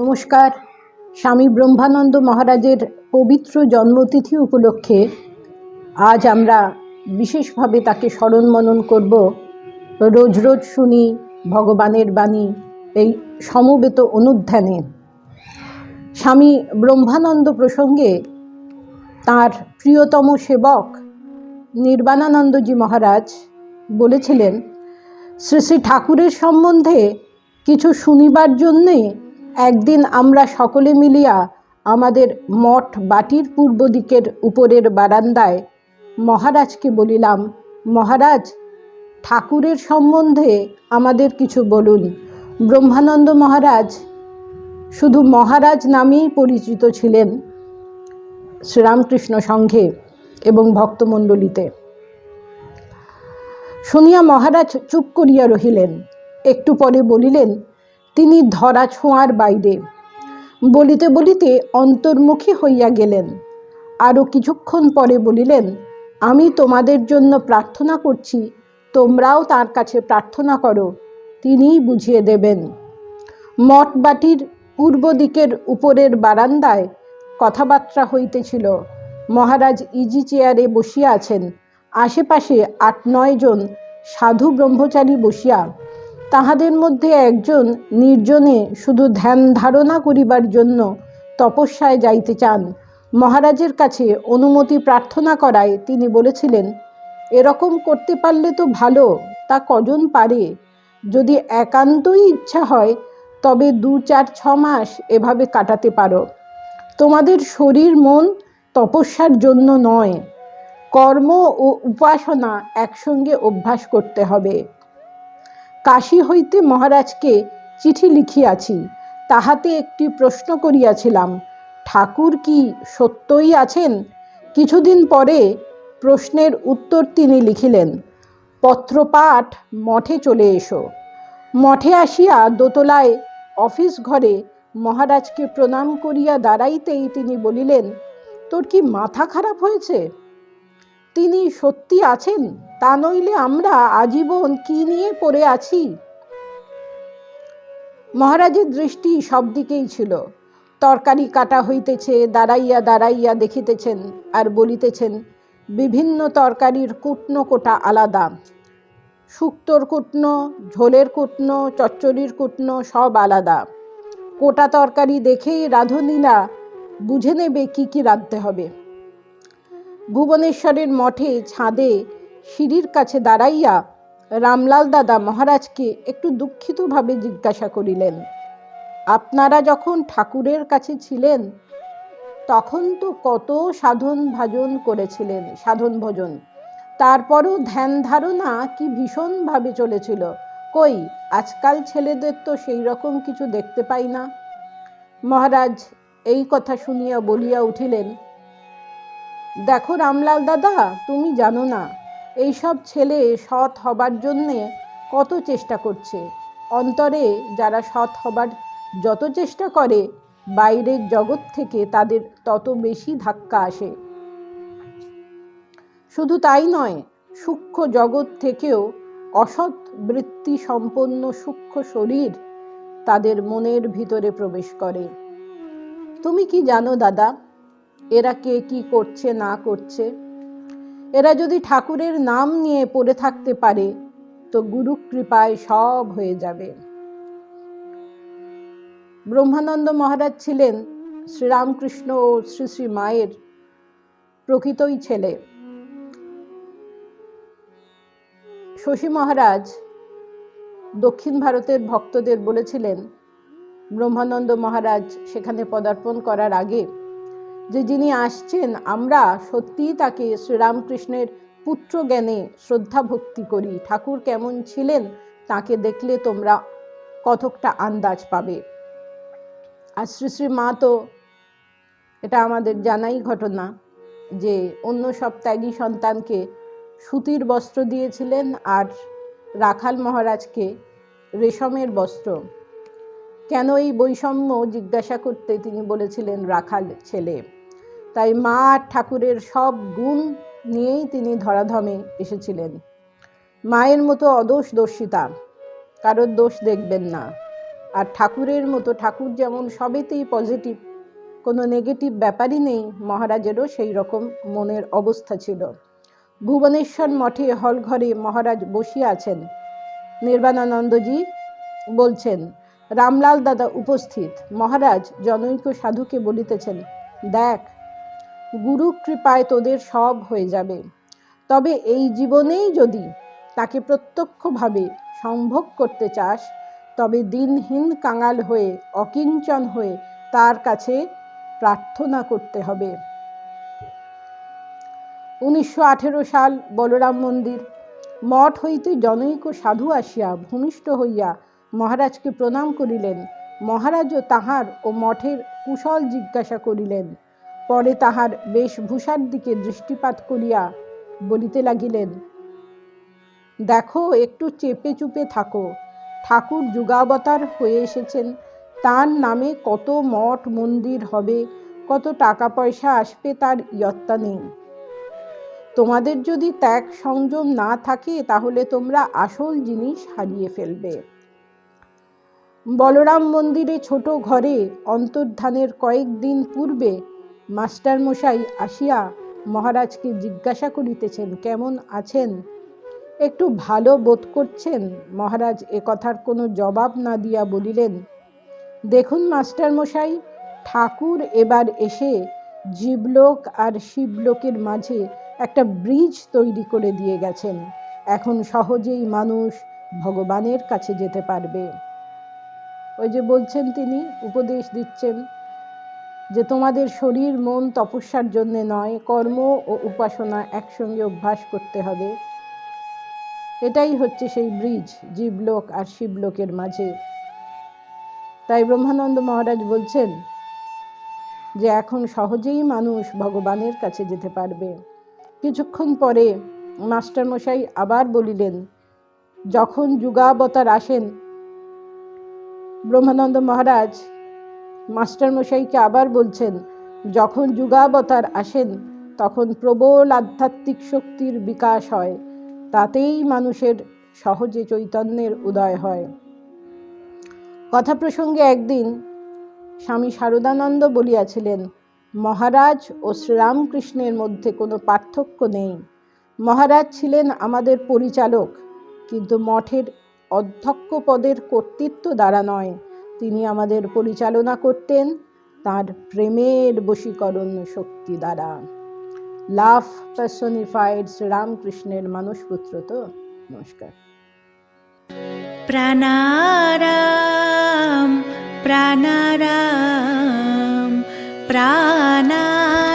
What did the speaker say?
নমস্কার। স্বামী ব্রহ্মানন্দ মহারাজের পবিত্র জন্মতিথি উপলক্ষে আজ আমরা বিশেষভাবে তাকে স্মরণ মনন করব। রোজ রোজ শুনি ভগবানের বাণী এই সমবেত অনুধ্যানে। স্বামী ব্রহ্মানন্দ প্রসঙ্গে তার প্রিয়তম সেবক নির্বাণানন্দজি মহারাজ বলেছিলেন, শ্রী শ্রী ঠাকুরের সম্বন্ধে কিছু শুনিবার জন্যে একদিন আমরা সকলে মিলিয়া আমাদের মঠ বাটির পূর্ব দিকের উপরের বারান্দায় মহারাজকে বলিলাম, মহারাজ, ঠাকুরের সম্বন্ধে আমাদের কিছু বলুন। ব্রহ্মানন্দ মহারাজ শুধু মহারাজ নামেই পরিচিত ছিলেন শ্রীরামকৃষ্ণ সংঘে এবং ভক্তমণ্ডলীতে। শুনিয়া মহারাজ চুপ করিয়া রহিলেন। একটু পরে বলিলেন তিনি ধরা ছোঁয়ার বাইরে। বলিতে বলিতে অন্তর্মুখী হইয়া গেলেন। আরও কিছুক্ষণ পরে বলিলেন, আমি তোমাদের জন্য প্রার্থনা করছি, তোমরাও তার কাছে প্রার্থনা করো, তিনিই বুঝিয়ে দেবেন। মঠ বাটির পূর্ব দিকের উপরের বারান্দায় কথাবার্তা হইতেছিল। মহারাজ ইজি চেয়ারে বসিয়া আছেন। আশেপাশে আট নয় জন সাধু ব্রহ্মচারী বসিয়া তাহাদের মধ্যে একজন নির্জনে শুধু ধ্যান ধারণা করিবার জন্য তপস্যায় যাইতে চান। মহারাজের কাছে অনুমতি প্রার্থনা করায় তিনি বলেছিলেন, এরকম করতে পারলে তো ভালো, তা কজন পারে? যদি একান্তই ইচ্ছা হয়, তবে দু চার ছ মাস এভাবে কাটাতে পারো। তোমাদের শরীর মন তপস্যার জন্য নয়। কর্ম ও উপাসনা একসঙ্গে অভ্যাস করতে হবে। কাশী হইতে মহারাজকে চিঠি লিখিয়াছি, তাহাতে একটি প্রশ্ন করিয়াছিলাম, ঠাকুর কি সত্যই আছেন? কিছুদিন পরে প্রশ্নের উত্তর তিনি লিখিলেন, পত্রপাঠ মঠে চলে এসো। মঠে আসিয়া দোতলায় অফিস ঘরে মহারাজকে প্রণাম করিয়া দাঁড়াইতেই তিনি বলিলেন, তোর কি মাথা খারাপ হয়েছে? তিনি সত্যি আছেন? তা নইলে আমরা আজীবন কি নিয়ে পড়ে আছি? মহারাজের দৃষ্টি সব দিকেই ছিল। তরকারি কাটা হইতেছে, দাঁড়াইয়া দাঁড়াইয়া দেখিতেছেন আর বলিতেছেন, বিভিন্ন তরকারির কুটনো কোটা আলাদা। শুক্তোর কুটনো, ঝোলের কুটনো, চচ্চড়ির কুটনো সব আলাদা। কোটা তরকারি দেখেই রাঁধুনিরা বুঝে নেবে কি কি রাঁধতে হবে। ভুবনেশ্বরের মঠে ছাদে সিঁড়ির কাছে দাঁড়াইয়া রামলাল দাদা মহারাজকে একটু দুঃখিতভাবে জিজ্ঞাসা করিলেন, আপনারা যখন ঠাকুরের কাছে ছিলেন, তখন তো কত সাধন ভাজন করেছিলেন, সাধন ভজন। তারপরও ধ্যান ধারণা কি ভীষণভাবে চলেছিল। কই, আজকাল ছেলেদের তো সেই রকম কিছু দেখতে পাই না। মহারাজ এই কথা শুনিয়া বলিয়া উঠিলেন, দেখো রামলাল দাদা, তুমি জানো না এইসব ছেলে সৎ হবার জন্যে কত চেষ্টা করছে। অন্তরে যারা সৎ হবার যত চেষ্টা করে, বাইরের জগৎ থেকে তাদের তত বেশি ধাক্কা আসে। শুধু তাই নয়, সূক্ষ্ম জগৎ থেকেও অসৎ বৃত্তি সম্পন্ন সূক্ষ্ম শরীর তাদের মনের ভিতরে প্রবেশ করে। তুমি কি জানো দাদা, এরা কে কি করছে না করছে? এরা যদি ঠাকুরের নাম নিয়ে পড়ে থাকতে পারে, তো গুরু কৃপায় সব হয়ে যাবে। ব্রহ্মানন্দ মহারাজ ছিলেন শ্রীরামকৃষ্ণ ও শ্রী শ্রী মায়ের প্রকৃতই ছেলে। শশী মহারাজ দক্ষিণ ভারতের ভক্তদের বলেছিলেন, ব্রহ্মানন্দ মহারাজ সেখানে পদার্পণ করার আগে যে যিনি আসছেন, আমরা সত্যিই তাকে শ্রীরামকৃষ্ণের পুত্র জ্ঞানে শ্রদ্ধা ভক্তি করি। ঠাকুর কেমন ছিলেন, তাকে দেখলে তোমরা কতকটা আন্দাজ পাবে। আর শ্রী শ্রী মা তো, এটা আমাদের জানাই ঘটনা, যে অন্য সব ত্যাগী সন্তানকে সুতির বস্ত্র দিয়েছিলেন আর রাখাল মহারাজকে রেশমের বস্ত্র। কেন এই বৈষম্য জিজ্ঞাসা করতে তিনি বলেছিলেন, রাখাল ছেলে। তাই মা আর ঠাকুরের সব গুণ নিয়েই তিনি ধরাধমে এসেছিলেন। মায়ের মতো অদোষ দর্শিতা, কারোর দোষ দেখবেন না। আর ঠাকুরের মতো ঠাকুর যেমন সবেতেই পজিটিভ কোনো নেগেটিভ ব্যাপারই নেই, মহারাজেরও সেই রকম মনের অবস্থা ছিল। ভুবনেশ্বর মঠে হল ঘরে মহারাজ বসিয়া আছেন। নির্বাণানন্দজি বলছেন, রামলাল দাদা উপস্থিত। মহারাজ জনৈক সাধুকে বলিতেছেন, দেখ গুরু কৃপায় তোদের সব হয়ে যাবে। তবে এই জীবনেই যদি তাকে প্রত্যক্ষভাবে সম্ভব করতে চাস, তবে দিনহীন কাঙাল হয়ে, অকিঞ্চন হয়ে তার কাছে প্রার্থনা করতে হবে। উনিশশো আঠেরো সাল বলরাম মন্দির। মঠ হইতে জনৈক সাধু আসিয়া ভূমিষ্ঠ হইয়া মহারাজকে প্রণাম করিলেন। মহারাজও তাহার ও মঠের কুশল জিজ্ঞাসা করিলেন পরে তাহার বেশভূষার দিকে দৃষ্টিপাত করিয়া বলিতে লাগিলেন, দেখো, একটু চেপে চুপে থাকো। ঠাকুর যুগাবতার হয়ে এসেছেন। তার নামে কত মঠ মন্দির হবে, কত টাকা পয়সা আসবে তার ইয়ত্তা নেই। তোমাদের যদি ত্যাগ সংযম না থাকে, তাহলে তোমরা আসল জিনিস হারিয়ে ফেলবে। বলরাম মন্দিরে ছোট ঘরে অন্তর্ধানের কয়েকদিন পূর্বে মাস্টার মশাই আসিয়া মহারাজকে জিজ্ঞাসা করিতেছেন, কেমন আছেন? একটু ভালো বোধ করছেন। মহারাজ এ কথার কোনো জবাব না দিয়া বলিলেন, দেখুন মাস্টারমশাই, ঠাকুর এবার এসে জীবলোক আর শিবলোকের মাঝে একটা ব্রিজ তৈরি করে দিয়ে গেছেন। এখন সহজেই মানুষ ভগবানের কাছে যেতে পারবে। ওই যে বলছেন তিনি, উপদেশ দিচ্ছেন। যে তোমাদের শরীর মন তপস্যার জন্য নয়, কর্ম ও উপাসনা একসঙ্গে অভ্যাস করতে হবে। এটাই হচ্ছে সেই ব্রিজ, জীবলোক আর শিবলোকের মাঝে। তাই ব্রহ্মানন্দ মহারাজ বলছেন যে, এখন সহজেই মানুষ ভগবানের কাছে যেতে পারবে। কিছুক্ষণ পরে মাস্টারমশাই আবার বলিলেন, যখন যুগাবতার আসেন, ব্রহ্মানন্দ মহারাজ মাস্টারমশাইকে আবার বলছেন, যখন যুগাবতার আসেন, তখন প্রবল আধ্যাত্মিক শক্তির বিকাশ হয়। তাতেই মানুষের সহজে চৈতন্যের উদয় হয়। কথা প্রসঙ্গে একদিন স্বামী শারদানন্দ বলিয়াছিলেন, মহারাজ ও শ্রীরামকৃষ্ণের মধ্যে কোনো পার্থক্য নেই। মহারাজ ছিলেন আমাদের পরিচালক, কিন্তু মঠের অধ্যক্ষ পদের কর্তৃত্ব দ্বারা নয়। তিনি আমাদের পরিচালনা করতেন তার প্রেমের বশীকরণ শক্তি দ্বারা। লাভ পার্সনিফাইড শ্রীরামকৃষ্ণের মানসপুত্র তো? নমস্কার। প্রাণারাম প্রাণারাম প্রাণা